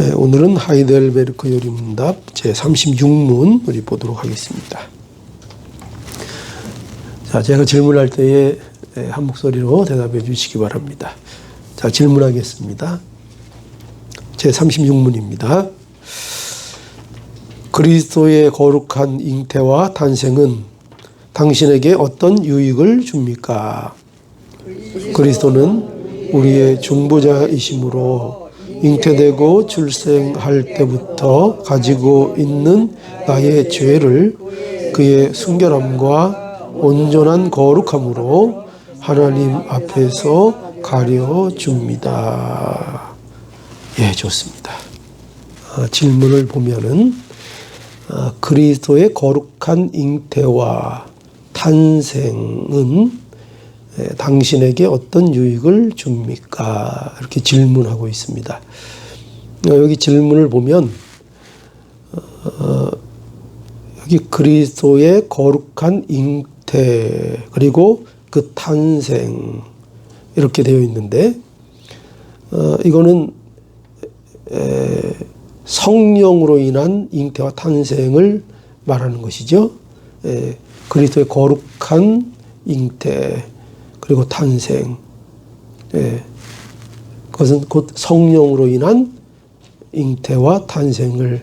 예, 오늘은 하이델베르크 요리문답 제36문 우리 보도록 하겠습니다. 자, 제가 질문할 때에 예, 한 목소리로 대답해 주시기 바랍니다. 자, 질문하겠습니다. 제36문입니다. 그리스도의 거룩한 잉태와 탄생은 당신에게 어떤 유익을 줍니까? 그리스도는 우리의 중보자이심으로 잉태되고 출생할 때부터 가지고 있는 나의 죄를 그의 순결함과 온전한 거룩함으로 하나님 앞에서 가려 줍니다. 예, 좋습니다. 아, 질문을 보면은 아, 그리스도의 거룩한 잉태와 탄생은 에, 당신에게 어떤 유익을 줍니까? 이렇게 질문하고 있습니다. 어, 여기 질문을 보면 어, 여기 그리스도의 거룩한 잉태 그리고 그 탄생 이렇게 되어 있는데 어, 이거는 에, 성령으로 인한 잉태와 탄생을 말하는 것이죠. 에, 그리스도의 거룩한 잉태 그리고 탄생. 예. 그것은 곧 성령으로 인한 잉태와 탄생을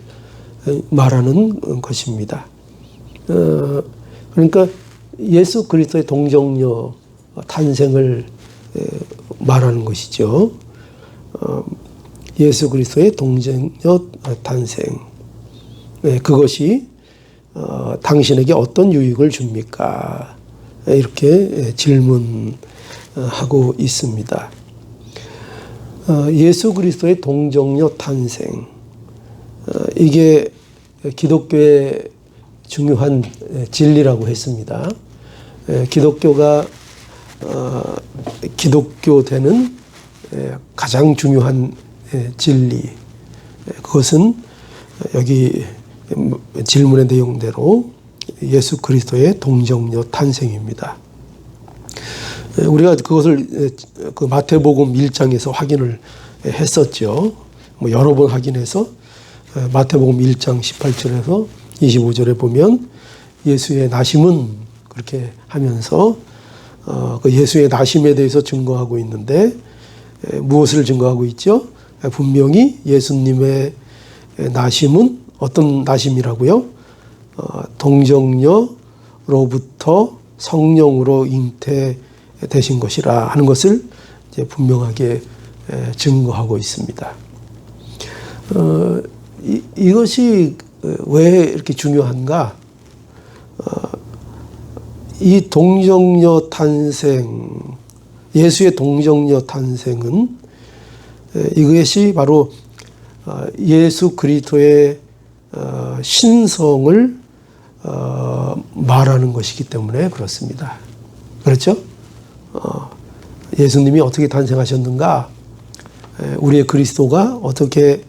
말하는 것입니다. 어, 그러니까 예수 그리스도의 동정녀 탄생을 말하는 것이죠. 어, 예수 그리스도의 동정녀 탄생. 네, 그것이 어, 당신에게 어떤 유익을 줍니까? 이렇게 질문하고 있습니다. 어, 예수 그리스도의 동정녀 탄생. 어, 이게 기독교의 중요한 진리라고 했습니다. 기독교가 어, 기독교 되는 가장 중요한 진리. 그것은 여기 질문의 내용대로 예수 그리스도의 동정녀 탄생입니다. 우리가 그것을 그 마태복음 1장에서 확인을 했었죠. 뭐 여러 번 확인해서 마태복음 1장 18절에서 25절에 보면 예수의 나심은 그렇게 하면서 그 예수의 나심에 대해서 증거하고 있는데 무엇을 증거하고 있죠? 분명히 예수님의 나심은 어떤 나심이라고요? 어, 동정녀로부터 성령으로 잉태되신 것이라 하는 것을 분명하게 증거하고 있습니다. 어, 이, 것이 왜 이렇게 중요한가? 어, 이 동정녀 탄생, 예수의 동정녀 탄생은 이것이 바로 예수 그리스도의 신성을 어, 말하는 것이기 때문에 그렇습니다. 그렇죠? 어, 예수님이 어떻게 탄생하셨는가? 에, 우리의 그리스도가 어떻게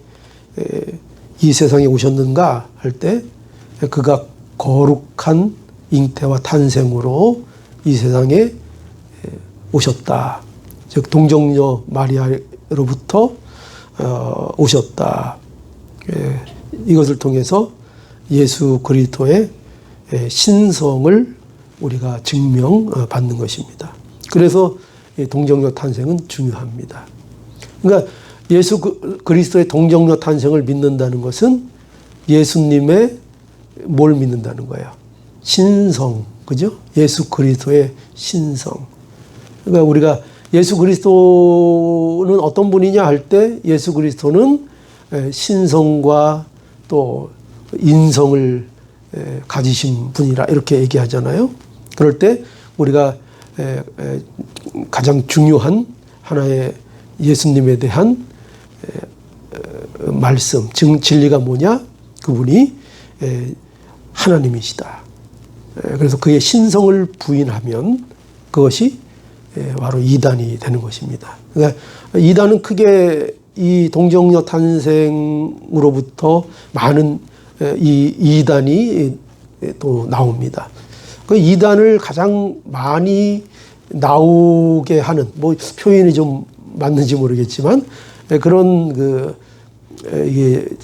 에, 이 세상에 오셨는가 할 때 그가 거룩한 잉태와 탄생으로 이 세상에 오셨다. 즉 동정녀 마리아로부터 어, 오셨다. 예, 이것을 통해서 예수 그리스도의 신성을 우리가 증명받는 것입니다. 그래서 동정녀 탄생은 중요합니다. 그러니까 예수 그, 그리스도의 동정녀 탄생을 믿는다는 것은 예수님의 뭘 믿는다는 거예요? 신성, 그죠? 예수 그리스도의 신성. 그러니까 우리가 예수 그리스도는 어떤 분이냐 할 때 예수 그리스도는 신성과 또 인성을 가지신 분이라 이렇게 얘기하잖아요. 그럴 때 우리가 가장 중요한 하나의 예수님에 대한 말씀, 즉 진리가 뭐냐? 그분이 하나님이시다. 그래서 그의 신성을 부인하면 그것이 바로 이단이 되는 것입니다. 그러니까 이단은 크게 이 동정녀 탄생으로부터 많은 이 이단이 또 나옵니다. 그 이단을 가장 많이 나오게 하는 뭐 표현이 좀 맞는지 모르겠지만 그런 그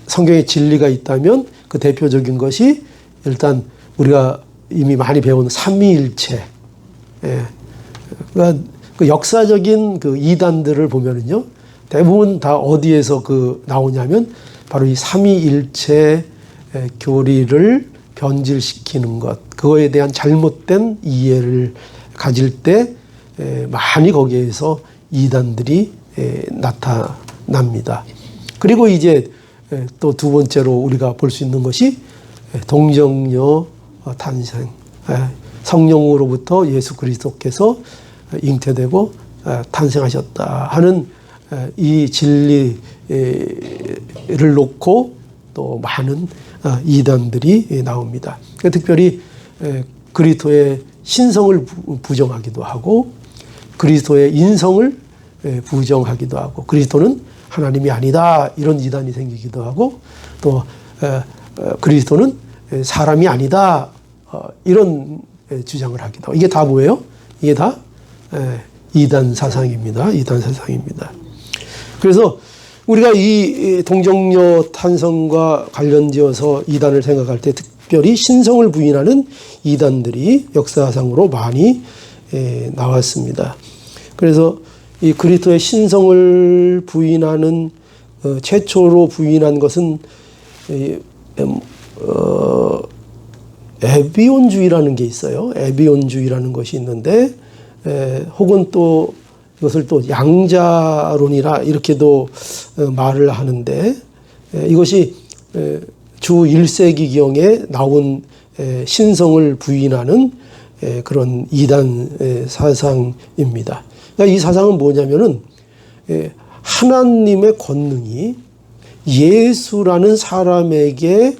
성경에 진리가 있다면 그 대표적인 것이 일단 우리가 이미 많이 배운 삼위일체. 예. 그 역사적인 그 이단들을 보면은요 대부분 다 어디에서 그 나오냐면 바로 이 삼위일체 에, 교리를 변질시키는 것 그거에 대한 잘못된 이해를 가질 때 에, 많이 거기에서 이단들이 에, 나타납니다. 그리고 이제 또 두 번째로 우리가 볼 수 있는 것이 동정녀 어, 탄생 에, 성령으로부터 예수 그리스도께서 잉태되고 에, 탄생하셨다 하는 에, 이 진리를 놓고 또 많은 어, 이단들이 나옵니다. 특별히 에, 그리스도의 신성을 부- 부정하기도 하고 그리스도의 인성을 에, 부정하기도 하고 그리스도는 하나님이 아니다 이런 이단이 생기기도 하고 또 그리스도는 에, 사람이 아니다 어, 이런 에, 주장을 하기도 하고 이게 다 뭐예요? 이게 다 에, 이단 사상입니다. 이단 사상입니다. 그래서 우리가 이 동정녀 탄성과 관련지어서 이단을 생각할 때 특별히 신성을 부인하는 이단들이 역사상으로 많이 에, 나왔습니다. 그래서 이 그리스도의 신성을 부인하는 어, 최초로 부인한 것은 이, 음, 어, 에비온주의라는 게 있어요. 에비온주의라는 것이 있는데 에, 혹은 또 이것을 또 양자론이라 이렇게도 어, 말을 하는데 에, 이것이 에, 주 1세기경에 나온 에, 신성을 부인하는 에, 그런 이단 에, 사상입니다. 그러니까 이 사상은 뭐냐면은 에, 하나님의 권능이 예수라는 사람에게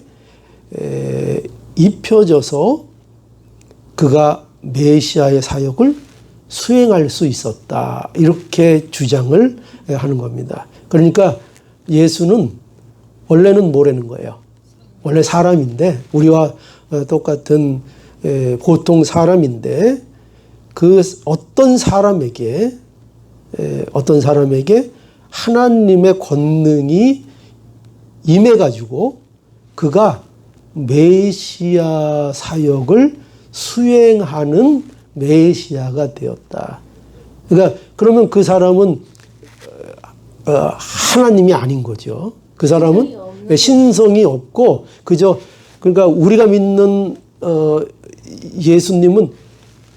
에, 입혀져서 그가 메시아의 사역을 수행할 수 있었다. 이렇게 주장을 하는 겁니다. 그러니까 예수는 원래는 뭐라는 거예요? 원래 사람인데, 우리와 어, 똑같은 에, 보통 사람인데, 그 어떤 사람에게, 에, 어떤 사람에게 하나님의 권능이 임해가지고 그가 메시아 사역을 수행하는 메시아가 되었다. 그러니까 그러면 그 사람은 어, 하나님이 아닌 거죠. 그 사람은 신성이 없고 그저 그러니까 우리가 믿는 어, 예수님은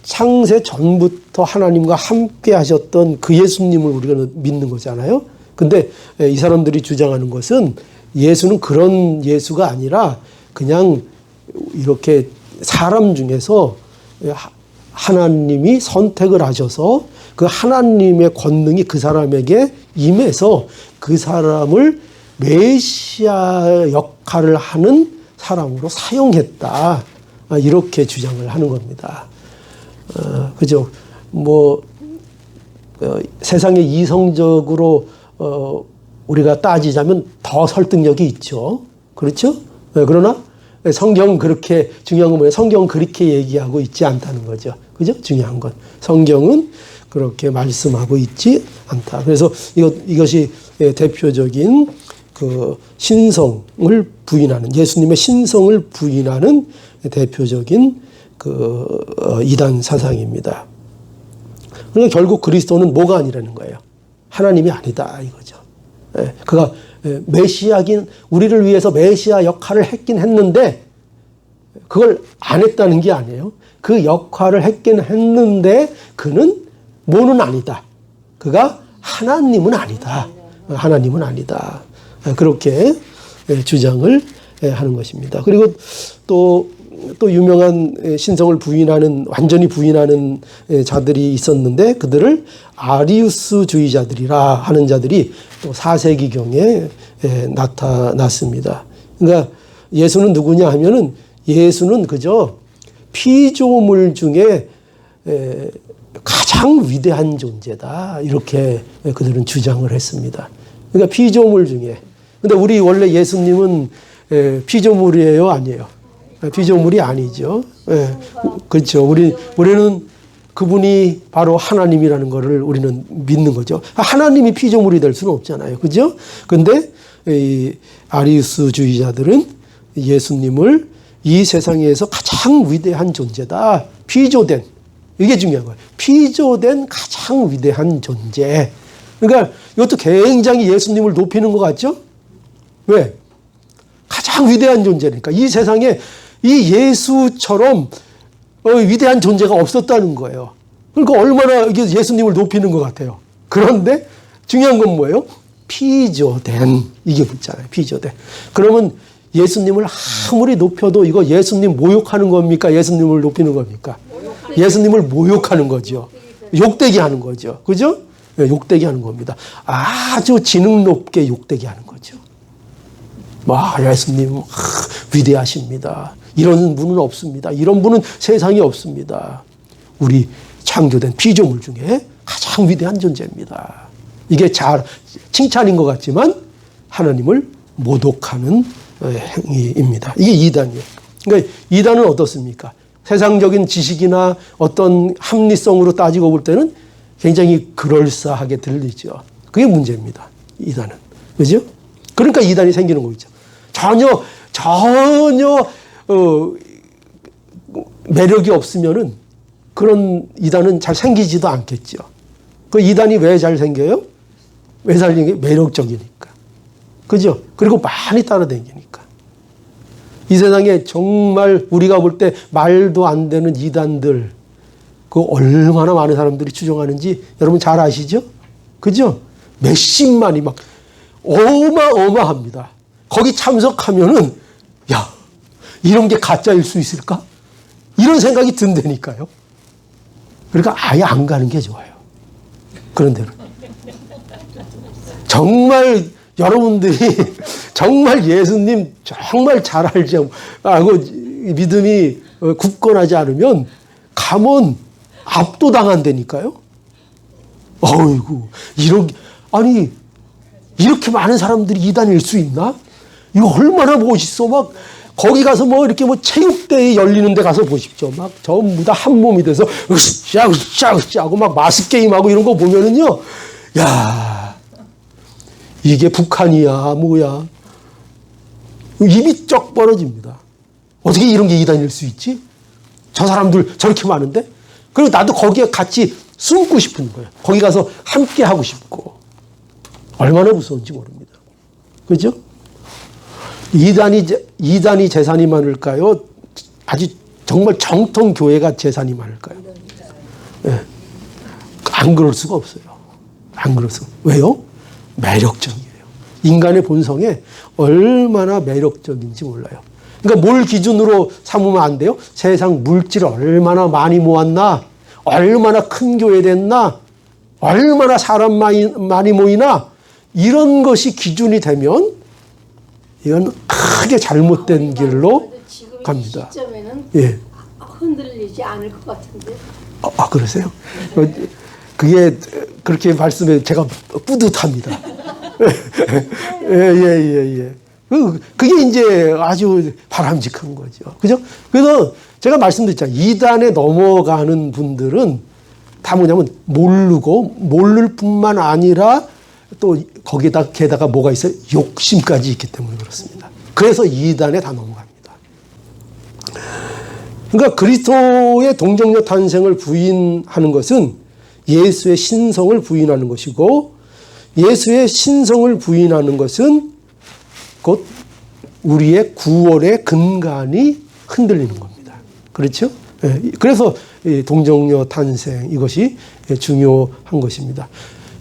창세 전부터 하나님과 함께 하셨던 그 예수님을 우리가 믿는 거잖아요. 근데 이 사람들이 주장하는 것은 예수는 그런 예수가 아니라 그냥 이렇게 사람 중에서 하나님이 선택을 하셔서 그 하나님의 권능이 그 사람에게 임해서 그 사람을 메시아 역할을 하는 사람으로 사용했다. 아, 이렇게 주장을 하는 겁니다. 어, 그죠? 뭐, 어, 세상에 이성적으로, 어, 우리가 따지자면 더 설득력이 있죠. 그렇죠? 네, 그러나 성경 그렇게 중요한 건 뭐예요? 성경 그렇게 얘기하고 있지 않다는 거죠. 그죠? 중요한 건 성경은 그렇게 말씀하고 있지 않다. 그래서 이것 이것이 예, 대표적인 그 신성을 부인하는 예수님의 신성을 부인하는 대표적인 그 어, 이단 사상입니다. 그러니까 결국 그리스도는 뭐가 아니라는 거예요. 하나님이 아니다 이거죠. 예, 그가 예, 메시아긴 우리를 위해서 메시아 역할을 했긴 했는데 그걸 안 했다는 게 아니에요. 그 역할을 했긴 했는데 그는 뭐는 아니다. 그가 하나님은 아니다. 하나님은 아니다. 예, 그렇게 예, 주장을 예, 하는 것입니다. 그리고 또, 또 유명한 예, 신성을 부인하는, 완전히 부인하는 예, 자들이 있었는데 그들을 아리우스주의자들이라 하는 자들이 또 4세기 경에 예, 나타났습니다. 그러니까 예수는 누구냐 하면은 예수는 그저 피조물 중에 에, 가장 위대한 존재다. 이렇게 그들은 주장을 했습니다. 그러니까 피조물 중에. 근데 우리 원래 예수님은 에, 피조물이에요? 아니에요? 피조물이 아니죠. 예, 그렇죠. 우리, 우리는 그분이 바로 하나님이라는 것을 우리는 믿는 거죠. 하나님이 피조물이 될 수는 없잖아요. 그죠? 근데 이 아리우스주의자들은 예수님을 이 세상에서 가장 위대한 존재다. 피조된 이게 중요한 거예요. 피조된 가장 위대한 존재. 그러니까 이것도 굉장히 예수님을 높이는 것 같죠? 왜? 가장 위대한 존재니까 이 세상에 이 예수처럼 어, 위대한 존재가 없었다는 거예요. 그러니까 얼마나 이게 예수님을 높이는 것 같아요. 그런데 중요한 건 뭐예요? 피조된 이게 붙잖아요. 피조된. 그러면 예수님을 아무리 높여도 이거 예수님 모욕하는 겁니까? 예수님을 높이는 겁니까? 예수님을 모욕하는 거죠. 욕되게 하는 거죠. 그죠? 네, 욕되게 하는 겁니다. 아주 지능 높게 욕되게 하는 거죠. 와, 예수님 아, 위대하십니다. 이런 분은 없습니다. 이런 분은 세상에 없습니다. 우리 창조된 피조물 중에 가장 위대한 존재입니다. 이게 잘 칭찬인 것 같지만 하나님을 모독하는 어, 행위입니다. 이게 이단이에요. 그러니까 이단은 어떻습니까? 세상적인 지식이나 어떤 합리성으로 따지고 볼 때는 굉장히 그럴싸하게 들리죠. 그게 문제입니다. 이단은. 그죠? 그러니까 이단이 생기는 거죠. 전혀, 전혀, 어, 매력이 없으면은 그런 이단은 잘 생기지도 않겠죠. 그 이단이 왜 잘 생겨요? 왜잘 생겨요? 매력적이니까. 그죠? 그리고 많이 따라다니니까. 이 세상에 정말 우리가 볼 때 말도 안 되는 이단들, 그 얼마나 많은 사람들이 추종하는지 여러분 잘 아시죠? 그죠? 몇십만이 막 어마어마합니다. 거기 참석하면은, 야, 이런 게 가짜일 수 있을까? 이런 생각이 든다니까요. 그러니까 아예 안 가는 게 좋아요. 그런 데로. 정말 여러분들이 정말 예수님 정말 잘 알지 않고 믿음이 굳건하지 않으면 가면 압도당한다니까요. 어이구, 이렇게, 아니, 이렇게 많은 사람들이 이단일 수 있나? 이거 얼마나 멋있어. 막, 거기 가서 뭐 이렇게 뭐 체육대회 열리는 데 가서 보십시오. 막 전부 다 한 몸이 돼서 으쌰, 으쌰, 으쌰 하고 막 마스게임하고 이런 거 보면은요. 야 이게 북한이야, 뭐야. 입이 쩍 벌어집니다. 어떻게 이런 게 이단일 수 있지? 저 사람들 저렇게 많은데? 그리고 나도 거기에 같이 숨고 싶은 거예요. 거기 가서 함께 하고 싶고. 얼마나 무서운지 모릅니다. 그죠? 이단이, 이단이 재산이 많을까요? 아주 정말 정통 교회가 재산이 많을까요? 네. 안 그럴 수가 없어요. 안 그럴 수가. 왜요? 매력적이에요. 인간의 본성에 얼마나 매력적인지 몰라요. 그러니까 뭘 기준으로 삼으면 안 돼요? 세상 물질을 얼마나 많이 모았나? 얼마나 큰 교회 됐나? 얼마나 사람 많이, 많이 모이나? 이런 것이 기준이 되면 이건 크게 잘못된 길로 지금 갑니다. 예. 흔들리지 않을 것 같은데. 아, 아, 그러세요? 어, 그게 그렇게 말씀해 제가 뿌듯합니다. 예, 예, 예, 예. 그, 그게 이제 아주 바람직한 거죠. 그죠? 그래서 제가 말씀드렸잖아요. 이단에 넘어가는 분들은 다 뭐냐면 모르고 모를 뿐만 아니라 또 거기다 게다가 뭐가 있어요? 욕심까지 있기 때문에 그렇습니다. 그래서 이단에 다 넘어갑니다. 그러니까 그리스도의 동정녀 탄생을 부인하는 것은 예수의 신성을 부인하는 것이고 예수의 신성을 부인하는 것은 곧 우리의 구원의 근간이 흔들리는 겁니다. 그렇죠? 예, 그래서 동정녀 탄생 이것이 중요한 것입니다.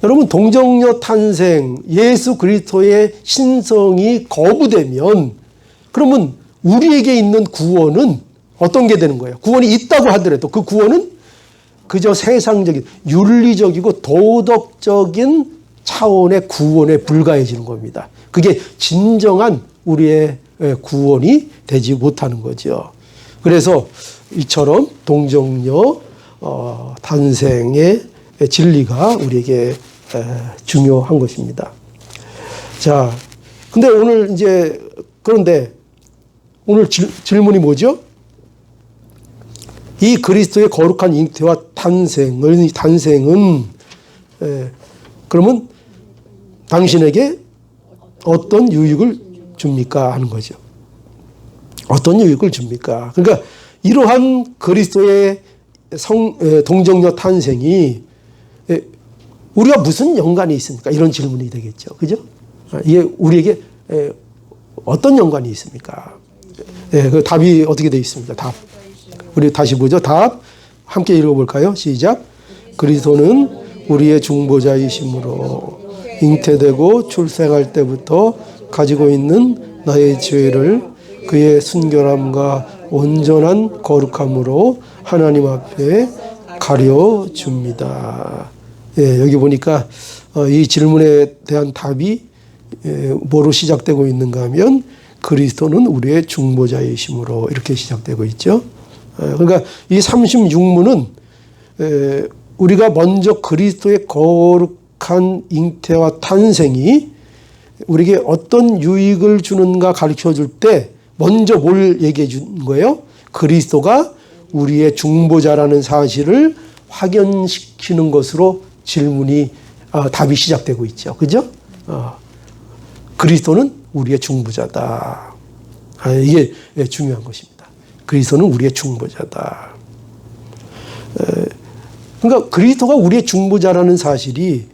여러분 동정녀 탄생 예수 그리스도의 신성이 거부되면 그러면 우리에게 있는 구원은 어떤 게 되는 거예요? 구원이 있다고 하더라도 그 구원은 그저 세상적인 윤리적이고 도덕적인 차원의 구원에 불과해지는 겁니다. 그게 진정한 우리의 구원이 되지 못하는 거죠. 그래서 이처럼 동정녀 어, 탄생의 진리가 우리에게 중요한 것입니다. 자, 근데 오늘 이제 그런데 오늘 질, 질문이 뭐죠? 이 그리스도의 거룩한 잉태와 탄생을 탄생은 에, 그러면 당신에게 어떤 유익을 줍니까 하는 거죠. 어떤 유익을 줍니까? 그러니까 이러한 그리스도의 성 에, 동정녀 탄생이 에, 우리가 무슨 연관이 있습니까? 이런 질문이 되겠죠. 그죠? 아, 이게 우리에게 에, 어떤 연관이 있습니까? 예, 그 답이 어떻게 되어 있습니다. 답. 우리 다시 보죠. 답. 함께 읽어볼까요? 시작. 그리스도는 우리의 중보자이심으로 잉태되고 출생할 때부터 가지고 있는 나의 죄를 그의 순결함과 온전한 거룩함으로 하나님 앞에 가려 줍니다. 예, 여기 보니까 어, 이 질문에 대한 답이 예, 뭐로 시작되고 있는가 하면 그리스도는 우리의 중보자이심으로 이렇게 시작되고 있죠. 예, 그러니까 이 36문은 에, 우리가 먼저 그리스도의 거룩한 잉태와 탄생이 우리에게 어떤 유익을 주는가 가르쳐 줄 때 먼저 뭘 얘기해 준 거예요? 그리스도가 우리의 중보자라는 사실을 확연시키는 것으로 질문이 아, 답이 시작되고 있죠. 그죠? 어, 그리스도는 우리의 중보자다. 아, 이게 예, 중요한 것입니다. 그리스도는 우리의 중보자다. 그러니까 그리스도가 우리의 중보자라는 사실이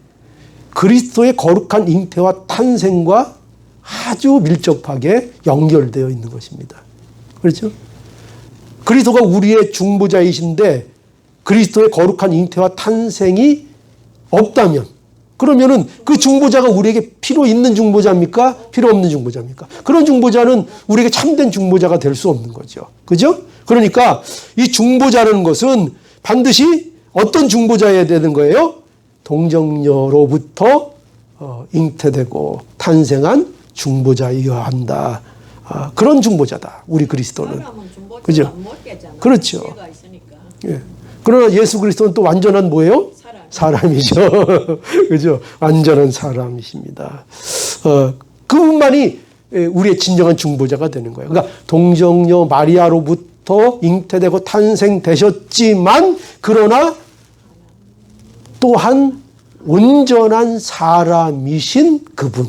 그리스도의 거룩한 잉태와 탄생과 아주 밀접하게 연결되어 있는 것입니다. 그렇죠? 그리스도가 우리의 중보자이신데 그리스도의 거룩한 잉태와 탄생이 없다면 그러면은 그 중보자가 우리에게 필요 있는 중보자입니까? 필요 없는 중보자입니까? 그런 중보자는 우리에게 참된 중보자가 될 수 없는 거죠. 그죠? 그러니까 이 중보자라는 것은 반드시 어떤 중보자여야 되는 거예요? 동정녀로부터 어, 잉태되고 탄생한 중보자이어야 한다. 아, 그런 중보자다. 우리 그리스도는. 그죠? 그렇죠. 예. 그러나 예수 그리스도는 또 완전한 뭐예요? 사람. 사람이죠. 그죠? 완전한 사람이십니다. 어, 그분만이 예, 우리의 진정한 중보자가 되는 거예요. 그러니까 동정녀 마리아로부터 잉태되고 탄생되셨지만 그러나 또한 온전한 사람이신 그분.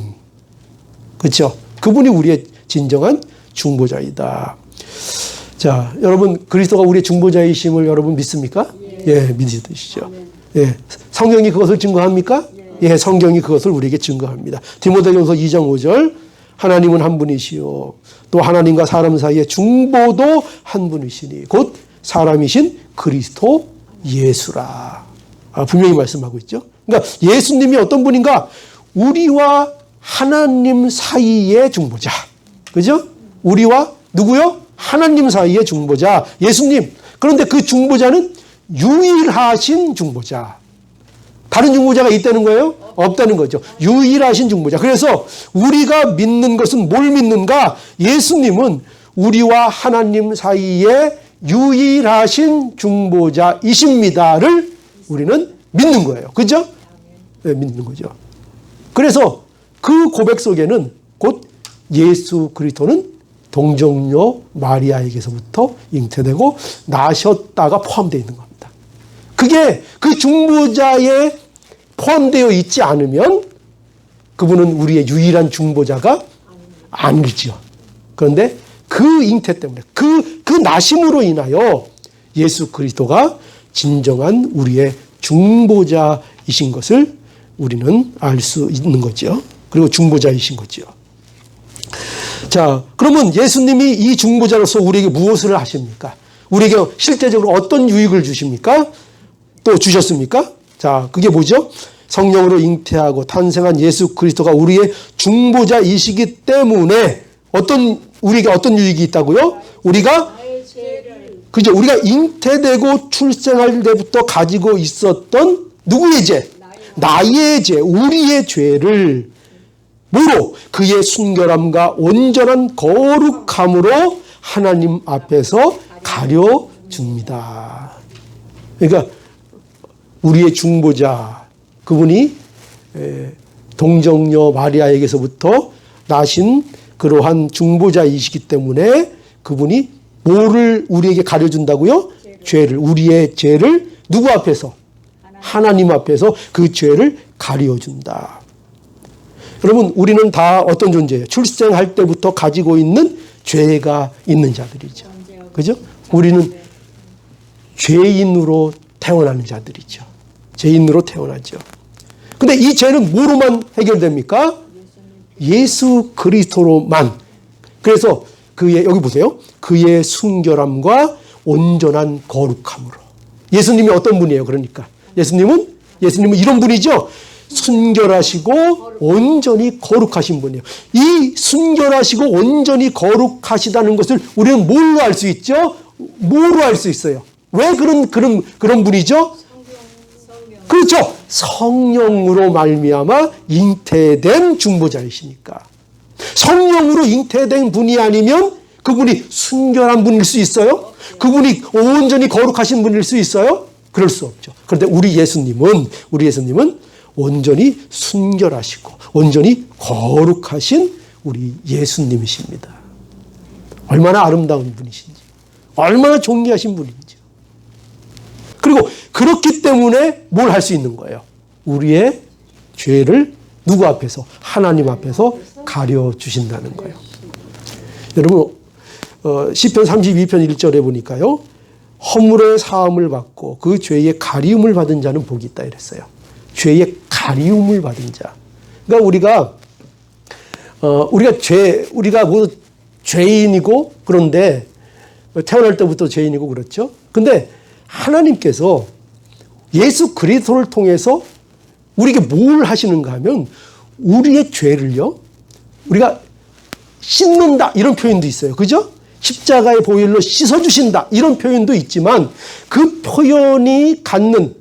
그렇죠? 그분이 우리의 진정한 중보자이다. 자, 여러분 그리스도가 우리의 중보자이심을 여러분 믿습니까? 예, 믿으시죠. 예, 성경이 그것을 증거합니까? 예, 성경이 그것을 우리에게 증거합니다. 디모데전서 2장 5절 하나님은 한 분이시요 또 하나님과 사람 사이의 중보도 한 분이시니 곧 사람이신 그리스도 예수라. 아, 분명히 말씀하고 있죠. 그러니까 예수님이 어떤 분인가? 우리와 하나님 사이의 중보자. 그죠? 우리와 누구요? 하나님 사이의 중보자. 예수님. 그런데 그 중보자는 유일하신 중보자. 다른 중보자가 있다는 거예요? 없다는 거죠. 유일하신 중보자. 그래서 우리가 믿는 것은 뭘 믿는가? 예수님은 우리와 하나님 사이의 유일하신 중보자이십니다를 우리는 믿는 거예요. 그죠? 네, 믿는 거죠. 그래서 그 고백 속에는 곧 예수 그리스도는 동정녀 마리아에게서부터 잉태되고 나셨다가 포함되어 있는 겁니다. 그게 그 중보자에 포함되어 있지 않으면 그분은 우리의 유일한 중보자가 아니죠. 그런데 그 잉태 때문에 그, 그 나심으로 인하여 예수 그리스도가 진정한 우리의 중보자이신 것을 우리는 알 수 있는 거죠. 그리고 중보자이신 거죠. 자, 그러면 예수님이 이 중보자로서 우리에게 무엇을 하십니까? 우리에게 실제적으로 어떤 유익을 주십니까? 또 주셨습니까? 자, 그게 뭐죠? 성령으로 잉태하고 탄생한 예수 그리스도가 우리의 중보자이시기 때문에 어떤 우리에게 어떤 유익이 있다고요? 우리가 그죠? 우리가 잉태되고 출생할 때부터 가지고 있었던 누구의 죄? 나의 죄, 우리의 죄를 뭐로? 그의 순결함과 온전한 거룩함으로 하나님 앞에서 가려 줍니다. 그러니까 우리의 중보자 그분이 에, 동정녀 마리아에게서부터 나신 그러한 중보자이시기 때문에 그분이 뭐를 우리에게 가려준다고요? 죄를 우리의 죄를 누구 앞에서 하나님 앞에서 그 죄를 가려준다. 여러분 우리는 다 어떤 존재예요? 출생할 때부터 가지고 있는 죄가 있는 자들이죠. 그죠? 우리는 죄인으로 태어나는 자들이죠. 죄인으로 태어나죠. 근데 이 죄는 뭐로만 해결됩니까? 예수 그리스도로만. 그래서 그의 여기 보세요. 그의 순결함과 온전한 거룩함으로. 예수님이 어떤 분이에요? 그러니까 예수님은 예수님은 이런 분이죠. 순결하시고 온전히 거룩하신 분이에요. 이 순결하시고 온전히 거룩하시다는 것을 우리는 뭘로 알 수 있죠? 뭐로 알 수 있어요? 왜 그런 그런 그런 분이죠? 그렇죠. 성령으로 말미암아 잉태된 중보자이시니까. 성령으로 잉태된 분이 아니면 그분이 순결한 분일 수 있어요? 그분이 온전히 거룩하신 분일 수 있어요? 그럴 수 없죠. 그런데 우리 예수님은 우리 예수님은 온전히 순결하시고 온전히 거룩하신 우리 예수님이십니다. 얼마나 아름다운 분이신지, 얼마나 존귀하신 분인지. 그리고 그렇기 때문에 뭘 할 수 있는 거예요? 우리의 죄를 누구 앞에서? 하나님 앞에서 가려 주신다는 거예요. 여러분, 어, 시편 32편 1절에 보니까요. 허물의 사함을 받고 그 죄의 가리움을 받은 자는 복이 있다 이랬어요. 죄의 가리움을 받은 자. 그러니까 우리가 어, 우리가 죄 우리가 뭐 죄인이고 그런데 태어날 때부터 죄인이고 그렇죠. 근데 하나님께서 예수 그리스도를 통해서 우리에게 뭘 하시는가 하면 우리의 죄를요. 우리가 씻는다 이런 표현도 있어요. 그죠? 십자가의 보혈로 씻어 주신다 이런 표현도 있지만 그 표현이 갖는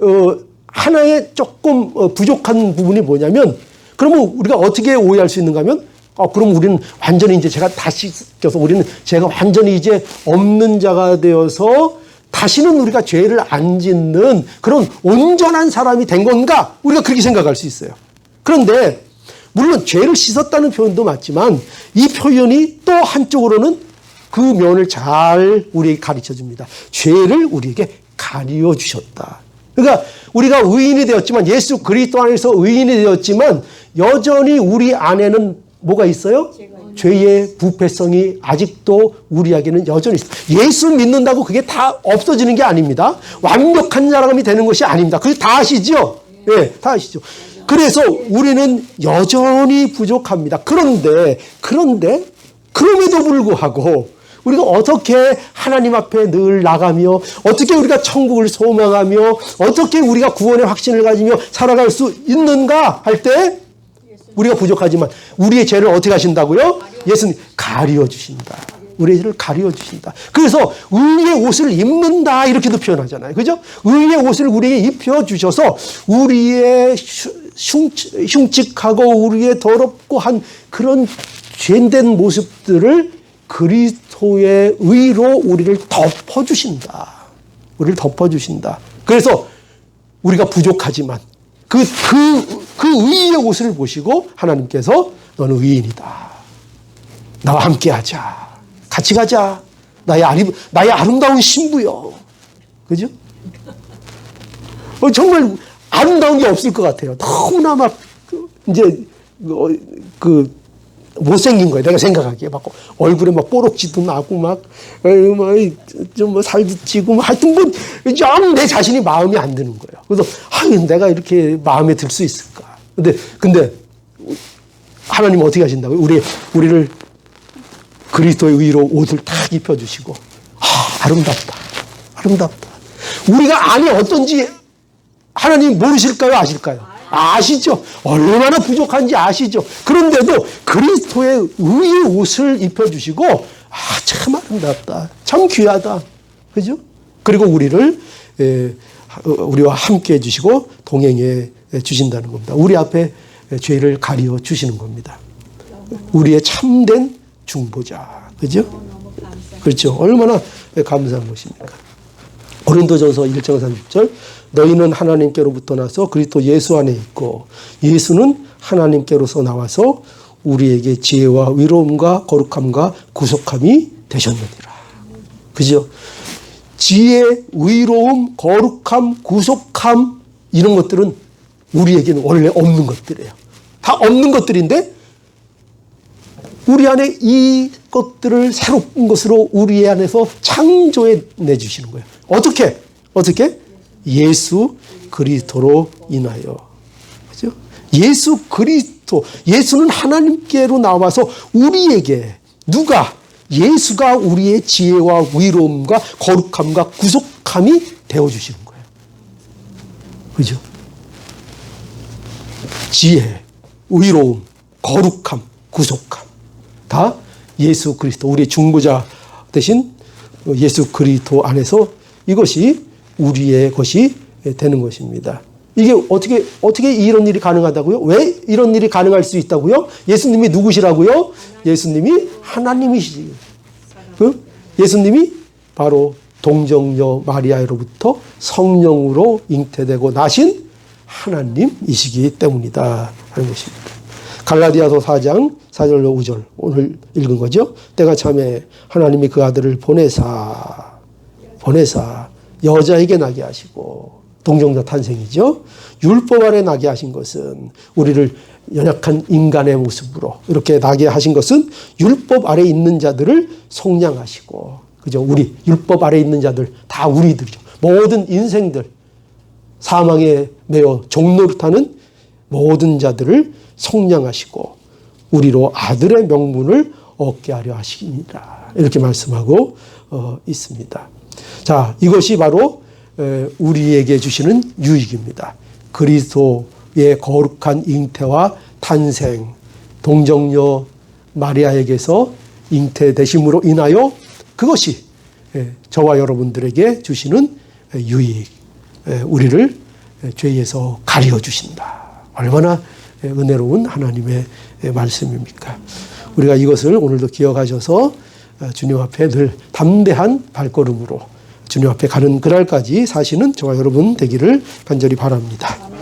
어, 하나의 조금 어, 부족한 부분이 뭐냐면 그러면 우리가 어떻게 오해할 수 있는가 하면 어, 그럼 우리는 완전히 이제 제가 다시 껴서 우리는 제가 완전히 이제 없는 자가 되어서 다시는 우리가 죄를 안 짓는 그런 온전한 사람이 된 건가? 우리가 그렇게 생각할 수 있어요. 그런데 물론 죄를 씻었다는 표현도 맞지만 이 표현이 또 한쪽으로는 그 면을 잘 우리에게 가르쳐 줍니다. 죄를 우리에게 가리워 주셨다. 그러니까 우리가 의인이 되었지만 예수 그리스도 안에서 의인이 되었지만 여전히 우리 안에는 뭐가 있어요? 죄 의 부패성이 아직도 우리에게는 여전히 있어요. 예수 믿는다고 그게 다 없어지는 게 아닙니다. 완벽한 사람이 되는 것이 아닙니다. 그게 다 아시죠? 예, 네, 다 아시죠? 그래서 우리는 여전히 부족합니다. 그런데, 그런데, 그럼에도 불구하고, 우리가 어떻게 하나님 앞에 늘 나가며, 어떻게 우리가 천국을 소망하며, 어떻게 우리가 구원의 확신을 가지며 살아갈 수 있는가 할 때, 우리가 부족하지만, 우리의 죄를 어떻게 하신다고요? 예수님, 가리워 주신다. 우리의 죄를 가리워 주신다. 그래서 의의 옷을 입는다 이렇게도 표현하잖아요. 그죠? 의의 옷을 우리에게 입혀 주셔서 우리의 흉측하고 우리의 더럽고 한 그런 죄된 모습들을 그리스도의 의로 우리를 덮어 주신다. 우리를 덮어 주신다. 그래서 우리가 부족하지만 그, 그, 그 의의 옷을 보시고 하나님께서 너는 의인이다. 나와 함께 하자. 같이 가자. 나의, 아리, 나의 아름다운 신부요. 그죠? 어, 정말 아름다운 게 없을 것 같아요. 너무나 막, 그, 이제, 어, 그, 못생긴 거예요. 내가 생각하기에. 막 얼굴에 막 뽀록지도 나고 막, 좀뭐 살도 찌고, 뭐 하여튼 뭐, 좀 내 자신이 마음이 안 드는 거예요. 그래서, 아유, 내가 이렇게 마음에 들 수 있을까. 근데, 근데, 하나님 어떻게 하신다고요? 우리, 우리를 그리스도의 의로 옷을 탁 입혀주시고, 아, 아름답다. 아름답다. 우리가 안에 어떤지 하나님 모르실까요? 아실까요? 아시죠? 얼마나 부족한지 아시죠? 그런데도 그리스도의 의의 옷을 입혀주시고, 아, 참 아름답다. 참 귀하다. 그죠? 그리고 우리를, 에, 우리와 함께 해주시고, 동행해 주신다는 겁니다. 우리 앞에 죄를 가리워 주시는 겁니다. 우리의 참된 중보자. 그죠? 그렇죠. 얼마나 감사한 것입니까? 고린도전서 1장 30절 너희는 하나님께로부터 나서 그리스도 예수 안에 있고 예수는 하나님께로서 나와서 우리에게 지혜와 위로움과 거룩함과 구속함이 되셨느니라. 그죠? 지혜, 위로움, 거룩함, 구속함 이런 것들은 우리에게는 원래 없는 것들이에요. 다 없는 것들인데 우리 안에 이 것들을 새로운 것으로 우리 안에서 창조해 내주시는 거예요. 어떻게? 어떻게? 예수 그리스도로 인하여. 그죠? 예수 그리스도, 예수는 하나님께로 나와서 우리에게 누가 예수가 우리의 지혜와 위로움과 거룩함과 구속함이 되어 주시는 거예요. 그죠? 지혜, 위로움, 거룩함, 구속함. 다 예수 그리스도, 우리의 중보자 대신 예수 그리스도 안에서 이것이 우리의 것이 되는 것입니다. 이게 어떻게, 어떻게 이런 일이 가능하다고요? 왜 이런 일이 가능할 수 있다고요? 예수님이 누구시라고요? 예수님이 하나님이시지. 그 예수님이 바로 동정녀 마리아로부터 성령으로 잉태되고 나신 하나님이시기 때문이다 하는 것입니다. 갈라디아서 4장 4절로 5절 오늘 읽은 거죠. 때가 참에 하나님이 그 아들을 보내사 보내사 여자에게 나게 하시고 동정자 탄생이죠. 율법 아래 나게 하신 것은 우리를 연약한 인간의 모습으로 이렇게 나게 하신 것은 율법 아래 있는 자들을 속량하시고 그죠? 우리 율법 아래 있는 자들 다 우리들이죠. 모든 인생들 사망에 매어 종노릇하는 모든 자들을 속량하시고 우리로 아들의 명분을 얻게 하려 하시니라 이렇게 말씀하고 어, 있습니다. 자 이것이 바로 에, 우리에게 주시는 유익입니다. 그리스도의 거룩한 잉태와 탄생, 동정녀 마리아에게서 잉태되심으로 인하여 그것이 에, 저와 여러분들에게 주시는 에, 유익, 에, 우리를 에, 죄에서 가려 주신다. 얼마나 에, 은혜로운 하나님의 에, 말씀입니까? 우리가 이것을 오늘도 기억하셔서 어, 주님 앞에 늘 담대한 발걸음으로 주님 앞에 가는 그날까지 사시는 저와 여러분 되기를 간절히 바랍니다. 예.